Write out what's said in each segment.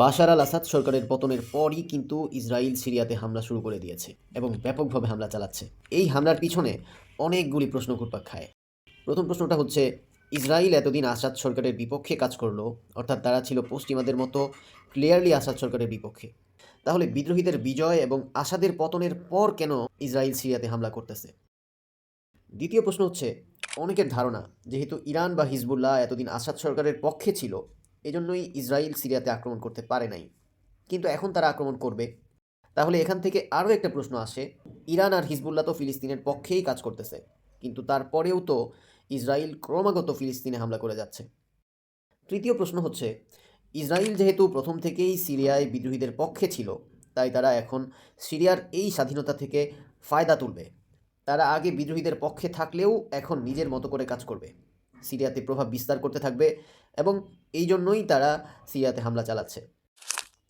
বাশার আল আসাদ সরকারের পতনের পরই কিন্তু ইসরায়েল সিরিয়াতে হামলা শুরু করে দিয়েছে এবং ব্যাপকভাবে হামলা চালাচ্ছে। এই হামলার পিছনে অনেকগুলি প্রশ্ন ঘুরপাক খায়। প্রথম প্রশ্নটা হচ্ছে ইসরায়েল এতদিন আসাদ সরকারের বিপক্ষে কাজ করল, অর্থাৎ তারা ছিল পশ্চিমাদের মতো ক্লিয়ারলি আসাদ সরকারের বিপক্ষে। তাহলে বিদ্রোহীদের বিজয় এবং আসাদের পতনের পর কেন ইসরায়েল সিরিয়াতে হামলা করতেছে? দ্বিতীয় প্রশ্ন হচ্ছে, অনেকের ধারণা, যেহেতু ইরান বা হিজবুল্লাহ এতদিন আসাদ সরকারের পক্ষে ছিল এজন্যই ইসরায়েল সিরিয়াতে আক্রমণ করতে পারে নাই। কিন্তু এখন তারা আক্রমণ করবে। তাহলে এখান থেকে আরও একটা প্রশ্ন আসে, ইরান আর হিজবুল্লাহ তো ফিলিস্তিনের পক্ষেই কাজ করতেছে, কিন্তু তারপরেও তো ইসরায়েল ক্রমাগত ফিলিস্তিনে হামলা করে যাচ্ছে। তৃতীয় প্রশ্ন হচ্ছে, ইসরায়েল যেহেতু প্রথম থেকেই সিরিয়ায় বিদ্রোহীদের পক্ষে ছিল, তাই তারা এখন সিরিয়ার এই স্বাধীনতা থেকে ফায়দা তুলবে। তারা আগে বিদ্রোহীদের পক্ষে থাকলেও এখন নিজের মতো করে কাজ করবে। সিরিয়াতে প্রভাব বিস্তার করতে থাকবে এবং এই জন্যই তারা সিরিয়াতে হামলা চালাচ্ছে।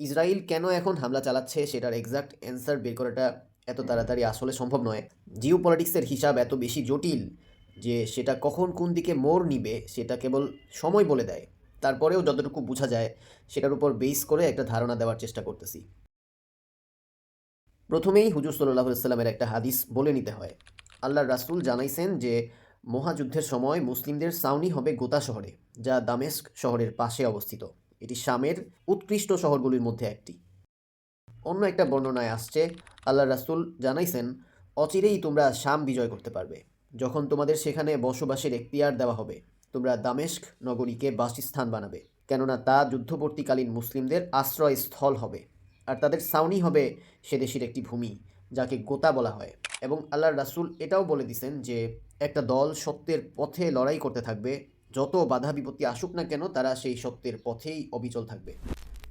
ইসরায়েল কেন এখন হামলা চালাচ্ছে সেটার এক্সাক্ট অ্যান্সার বের করাটা এত তাড়াতাড়ি আসলে সম্ভব নয়। জিও পলিটিক্সের হিসাব এত বেশি জটিল যে সেটা কখন কোন দিকে মোড় নিবে সেটা কেবল সময় বলে দেয়। তারপরেও যতটুকু বোঝা যায় সেটার উপর বেস করে একটা ধারণা দেওয়ার চেষ্টা করতেছি। প্রথমেই হুজুর সাল্লাহ সাল্লামের একটা হাদিস বলে নিতে হয়। আল্লাহর রাসূল জানাইছেন যে মহাযুদ্ধের সময় মুসলিমদের সাউনি হবে গোতা শহরে, যা দামেস্ক শহরের পাশে অবস্থিত। এটি শামের উৎকৃষ্ট শহরগুলির মধ্যে একটি। অন্য একটা বর্ণনায় আসছে আল্লাহ রাসূল জানাইছেন, অচিরেই তোমরা শাম বিজয় করতে পারবে। যখন তোমাদের সেখানে বসবাসের এখতিয়ার দেওয়া হবে, তোমরা দামেস্ক নগরীকে বাসস্থান বানাবে। কেননা তা যুদ্ধবর্তীকালীন মুসলিমদের আশ্রয়স্থল হবে। আর তাদের সাউনি হবে সে দেশের একটি ভূমি, যাকে গোতা বলা হয়। এবং আল্লাহর রাসূল এটাও বলে দিছেন যে, একটা দল সত্যের পথে লড়াই করতে থাকবে, যত বাধা বিপত্তি আসুক না কেন, তারা সেই সত্যের পথেই অবিচল থাকবে।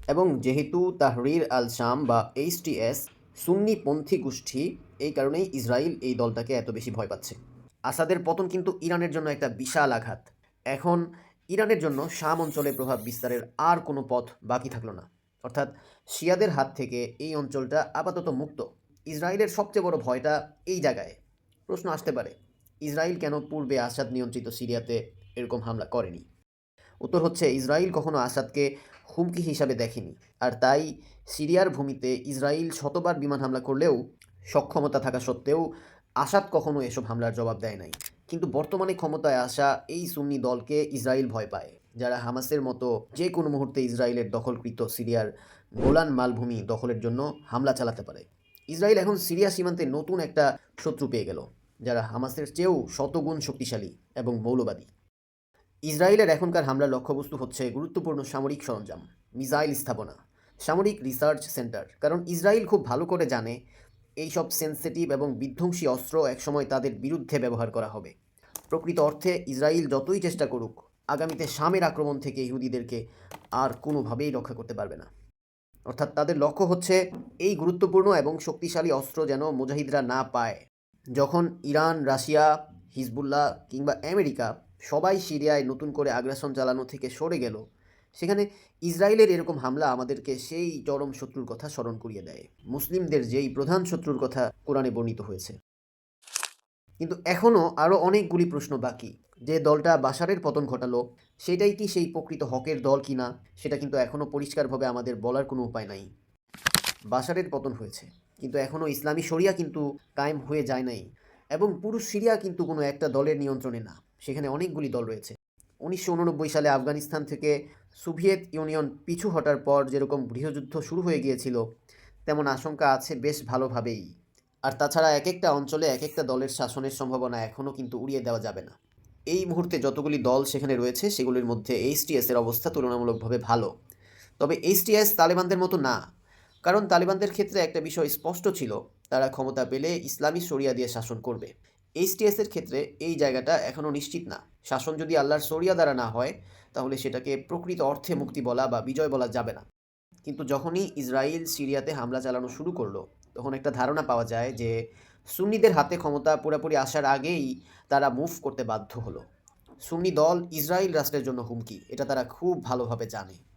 এবং যেহেতু তাহরির আল শাম বা এইচটিএস সুন্নিপন্থী গোষ্ঠী, এই কারণেই ইসরায়েল এই দলটাকে এত বেশি ভয় পাচ্ছে। আসাদের পতন কিন্তু ইরানের জন্য একটা বিশাল আঘাত। এখন ইরানের জন্য শাম অঞ্চলে প্রভাব বিস্তারের আর কোনো পথ বাকি থাকল না। অর্থাৎ শিয়াদের হাত থেকে এই অঞ্চলটা আপাতত মুক্ত। ইসরায়েলের সবচেয়ে বড় ভয়টা এই জায়গায়। প্রশ্ন আসতে পারে, ইসরায়েল কেন পূর্বে আসাদ নিয়ন্ত্রিত সিরিয়াতে এরকম হামলা করেনি? উত্তর হচ্ছে, ইসরায়েল কখনো আসাদকে হুমকি হিসাবে দেখেনি, আর তাই সিরিয়ার ভূমিতে ইসরায়েল শতবার বিমান হামলা করলেও সক্ষমতা থাকা সত্ত্বেও আসাদ কখনো এসব হামলার জবাব দেয় নাই। কিন্তু বর্তমানে ক্ষমতায় আসা এই সুন্নি দলকে ইসরায়েল ভয় পায়, যারা হামাসের মতো যে কোনো মুহূর্তে ইসরায়েলের দখলকৃত সিরিয়ার গোলান মালভূমি দখলের জন্য হামলা চালাতে পারে। ইসরায়েল এখন সিরিয়া সীমান্তে নতুন একটা শত্রু পেয়ে গেল, যারা হামাসের চেয়েও শতগুণ শক্তিশালী এবং মৌলবাদী। ইসরায়েলের এখনকার হামলার লক্ষ্যবস্তু হচ্ছে গুরুত্বপূর্ণ সামরিক সরঞ্জাম, মিসাইল স্থাপনা, সামরিক রিসার্চ সেন্টার, কারণ ইসরায়েল খুব ভালো করে জানে এইসব সেন্সিটিভ এবং বিধ্বংসী অস্ত্র একসময় তাদের বিরুদ্ধে ব্যবহার করা হবে। প্রকৃত অর্থে ইসরায়েল যতই চেষ্টা করুক, আগামীতে শামের আক্রমণ থেকে ইহুদিদেরকে আর কোনোভাবেই রক্ষা করতে পারবে না। অর্থাৎ তাদের লক্ষ্য হচ্ছে এই গুরুত্বপূর্ণ এবং শক্তিশালী অস্ত্র যেন মুজাহিদরা না পায়। যখন ইরান, রাশিয়া, হিজবুল্লাহ কিংবা আমেরিকা সবাই সিরিয়ায় নতুন করে আগ্রাসন চালানো থেকে সরে গেল, সেখানে ইসরায়েলের এরকম হামলা আমাদেরকে সেই চরম শত্রুর কথা স্মরণ করিয়ে দেয়। মুসলিমদের যেই প্রধান শত্রুর কথা কোরআনে বর্ণিত হয়েছে। কিন্তু এখনও আরও অনেকগুলি প্রশ্ন বাকি। যে দলটা বাসারের পতন ঘটালো সেটাই কি সেই প্রকৃত হকের দল কিনা, সেটা কিন্তু এখনও পরিষ্কারভাবে আমাদের বলার কোনো উপায় নাই। বাসারের পতন হয়েছে, কিন্তু এখনও ইসলামী শরিয়া কিন্তু কায়েম হয়ে যায় নাই এবং পুরুষ সিরিয়া কিন্তু কোনো একটা দলের নিয়ন্ত্রণে না, সেখানে অনেকগুলি দল রয়েছে। উনিশশো উননব্বই সালে আফগানিস্তান থেকে সোভিয়েত ইউনিয়ন পিছু হটার পর যেরকম গৃহযুদ্ধ শুরু হয়ে গিয়েছিল, তেমন আশঙ্কা আছে বেশ ভালোভাবেই। আর তাছাড়া এক একটা অঞ্চলে এক একটা দলের শাসনের সম্ভাবনা এখনও কিন্তু উড়িয়ে দেওয়া যাবে না। এই মুহূর্তে যতগুলি দল সেখানে রয়েছে, সেগুলির মধ্যে এইচটিএস এর অবস্থা তুলনামূলকভাবে ভালো। তবে এইচটিএস তালেবানদের মতো না, কারণ তালেবানদের ক্ষেত্রে একটা বিষয় স্পষ্ট ছিল, তারা ক্ষমতা পেলে ইসলামী শরিয়া দিয়ে শাসন করবে। এইচটিএস এর ক্ষেত্রে এই জায়গাটা এখনও নিশ্চিত না। শাসন যদি আল্লাহর শরিয়া দ্বারা না হয়, তাহলে সেটাকে প্রকৃত অর্থে মুক্তি বলা বা বিজয় বলা যাবে না। কিন্তু যখনই ইসরায়েল সিরিয়াতে হামলা চালানো শুরু করল, তখন একটা ধারণা পাওয়া যায় যে সুন্নিদের হাতে ক্ষমতা পুরোপুরি আসার আগেই তারা মুভ করতে বাধ্য হলো। সুন্নি দল ইসরায়েল রাষ্ট্রের জন্য হুমকি, এটা তারা খুব ভালোভাবে জানে।